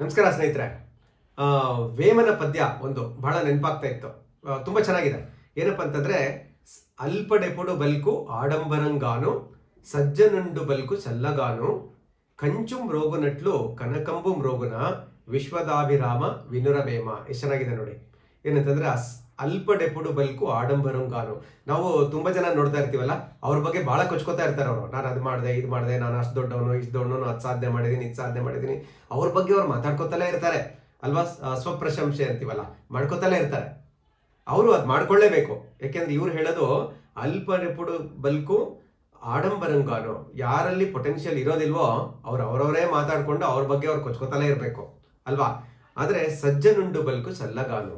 ನಮಸ್ಕಾರ ಸ್ನೇಹಿತರೆ. ವೇಮನ ಪದ್ಯ ಒಂದು ಬಹಳ ನೆನಪಾಗ್ತಾ ಇತ್ತು. ತುಂಬಾ ಚೆನ್ನಾಗಿದೆ. ಏನಪ್ಪ ಅಂತಂದ್ರೆ ಅಲ್ಪಡೆಪುಡು ಬಲ್ಕು ಆಡಂಬರಂಗಾನು, ಸಜ್ಜನುಂಡು ಬಲ್ಕು ಚಲ್ಲಗಾನು ಕಂಚುಂ ರೋಗುನಟ್ಲು ಕನಕಂಬುಂ ರೋಗುನ ವಿಶ್ವದಾಭಿರಾಮ ವಿನುರವೇಮ. ಎಷ್ಟು ಚೆನ್ನಾಗಿದೆ ನೋಡಿ. ಏನಂತಂದ್ರೆ, ಅಸ್ ಅಲ್ಪಡೆಪುಡು ಬಲ್ಕು ಆಡಂಬರಂಗಾನು ನಾವು ತುಂಬಾ ಜನ ನೋಡ್ತಾ ಇರ್ತೀವಲ್ಲ, ಅವ್ರ ಬಗ್ಗೆ ಬಹಳ ಕೊಚ್ಕೋತಾ ಇರ್ತಾರೆ ಅವರು. ನಾನು ಅದು ಮಾಡಿದೆ, ಇದು ಮಾಡಿದೆ, ನಾನು ಅಷ್ಟು ದೊಡ್ಡವನು, ಇಷ್ಟು ದೊಡ್ಡವನು ಅದು ಸಾಧನೆ ಮಾಡಿದ್ದೀನಿ ಇದು ಸಾಧನೆ ಮಾಡಿದ್ದೀನಿ ಅವ್ರ ಬಗ್ಗೆ ಅವ್ರು ಮಾತಾಡ್ಕೋತಲೇ ಇರ್ತಾರೆ. ಅಲ್ವಾ? ಸ್ವಪ್ರಶಂಸೆ ಅಂತೀವಲ್ಲ, ಮಾಡ್ಕೋತಲೇ ಇರ್ತಾರೆ. ಅವರು ಅದು ಮಾಡ್ಕೊಳ್ಳೇಬೇಕು ಯಾಕೆಂದ್ರೆ ಇವ್ರು ಹೇಳೋದು ಅಲ್ಪಡೆಪುಡು ಬಲ್ಕು ಆಡಂಬರಂಗಾನು ಯಾರಲ್ಲಿ ಪೊಟೆನ್ಷಿಯಲ್ ಇರೋದಿಲ್ವೋ ಅವ್ರು ಅವರವರೇ ಮಾತಾಡ್ಕೊಂಡು ಅವ್ರ ಬಗ್ಗೆ ಅವ್ರು ಕೊಚ್ಕೋತಲೇ ಇರಬೇಕು. ಅಲ್ವಾ? ಆದರೆ ಸಜ್ಜನುಂಡು ಬಲ್ಕು ಸಲ್ಲಗಾನು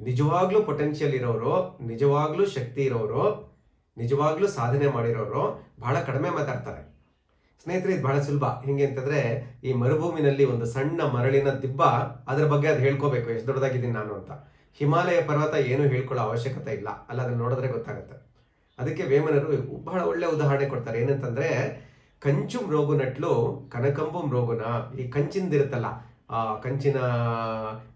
ನಿಜವಾಗ್ಲೂ ಪೊಟೆನ್ಷಿಯಲ್ ಇರೋರು, ನಿಜವಾಗ್ಲೂ ಶಕ್ತಿ ಇರೋರು, ನಿಜವಾಗ್ಲೂ ಸಾಧನೆ ಮಾಡಿರೋರು ಬಹಳ ಕಡಿಮೆ ಮಾತಾಡ್ತಾರೆ. ಸ್ನೇಹಿತರೆ, ಇದು ಬಹಳ ಸುಲಭ. ಹೆಂಗೆ ಅಂತಂದ್ರೆ, ಈ ಮರುಭೂಮಿನಲ್ಲಿ ಒಂದು ಸಣ್ಣ ಮರಳಿನ ದಿಬ್ಬ, ಅದ್ರ ಬಗ್ಗೆ ಅದು ಹೇಳ್ಕೋಬೇಕು. ಎಷ್ಟು ದೊಡ್ಡದಾಗಿದ್ದೀನಿ ನಾನು ಅಂತ. ಹಿಮಾಲಯ ಪರ್ವತ ಏನು ಹೇಳ್ಕೊಳ್ಳೋ ಅವಶ್ಯಕತೆ ಇಲ್ಲ. ಅಲ್ಲ, ಅದನ್ನ ನೋಡಿದ್ರೆ ಗೊತ್ತಾಗುತ್ತೆ. ಅದಕ್ಕೆ ವೇಮನರು ಬಹಳ ಒಳ್ಳೆ ಉದಾಹರಣೆ ಕೊಡ್ತಾರೆ. ಏನಂತಂದ್ರೆ ಕಂಚು ರೋಗುನಟ್ಲು ಕನಕಂಬು ರೋಗುನ ಈ ಕಂಚಿಂದಿರುತ್ತಲ್ಲ ಕಂಚಿನ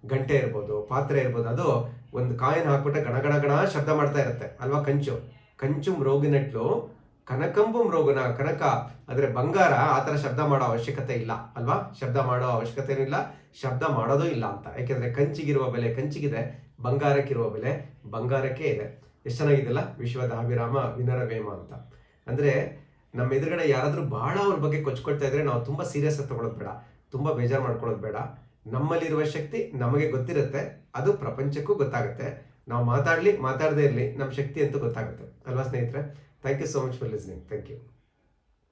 ಗಂಟೆ ಇರ್ಬೋದು, ಪಾತ್ರೆ ಇರ್ಬೋದು, ಅದು ಒಂದು ಕಾಯಿನ್ ಹಾಕ್ಬಿಟ್ರೆ ಗಣ ಗಣ ಶಬ್ದ ಮಾಡ್ತಾ ಇರುತ್ತೆ. ಅಲ್ವಾ ಕಂಚು? ಕಂಚು ಮೃಗಿನಟ್ಲು ಕನಕಂಬು ರೋಗನ ಕನಕ ಅಂದ್ರೆ ಬಂಗಾರ, ಆ ಥರ ಶಬ್ದ ಮಾಡೋ ಅವಶ್ಯಕತೆ ಇಲ್ಲ. ಅಲ್ವಾ? ಶಬ್ದ ಮಾಡೋ ಅವಶ್ಯಕತೆ ಇಲ್ಲ, ಶಬ್ದ ಮಾಡೋದು ಇಲ್ಲ ಅಂತ. ಯಾಕೆಂದ್ರೆ ಕಂಚಿಗಿರುವ ಬೆಲೆ ಕಂಚಿಗಿದೆ, ಬಂಗಾರಕ್ಕಿರುವ ಬೆಲೆ ಬಂಗಾರಕ್ಕೆ ಇದೆ. ಎಷ್ಟು ಚೆನ್ನಾಗಿದೆಲ್ಲ ವಿಶ್ವದ ಅಭಿರಾಮ ವಿನರವೇಮ ಅಂತ. ಅಂದ್ರೆ ನಮ್ಮ ಎದುರುಗಡೆ ಯಾರಾದರೂ ಭಾಳ ಅವ್ರ ಬಗ್ಗೆ ಕೊಚ್ಕೊಳ್ತಾ ಇದ್ರೆ ನಾವು ತುಂಬಾ ಸೀರಿಯಸ್ ಆಗಿ ತಗೊಳ್ಳೋದು ಬೇಡ. ತುಂಬಾ ಬೇಜಾರು ಮಾಡ್ಕೊಳ್ಳೋದು ಬೇಡ. ನಮ್ಮಲ್ಲಿರುವ ಶಕ್ತಿ ನಮಗೆ ಗೊತ್ತಿರುತ್ತೆ. ಅದು ಪ್ರಪಂಚಕ್ಕೂ ಗೊತ್ತಾಗುತ್ತೆ. ನಾವು ಮಾತಾಡಲಿ, ಮಾತಾಡದೇ ಇರಲಿ ನಮ್ಮ ಶಕ್ತಿ ಅಂತೂ ಗೊತ್ತಾಗುತ್ತೆ. ಅಲ್ವಾ ಸ್ನೇಹಿತರೆ? Thank you so much for listening thank you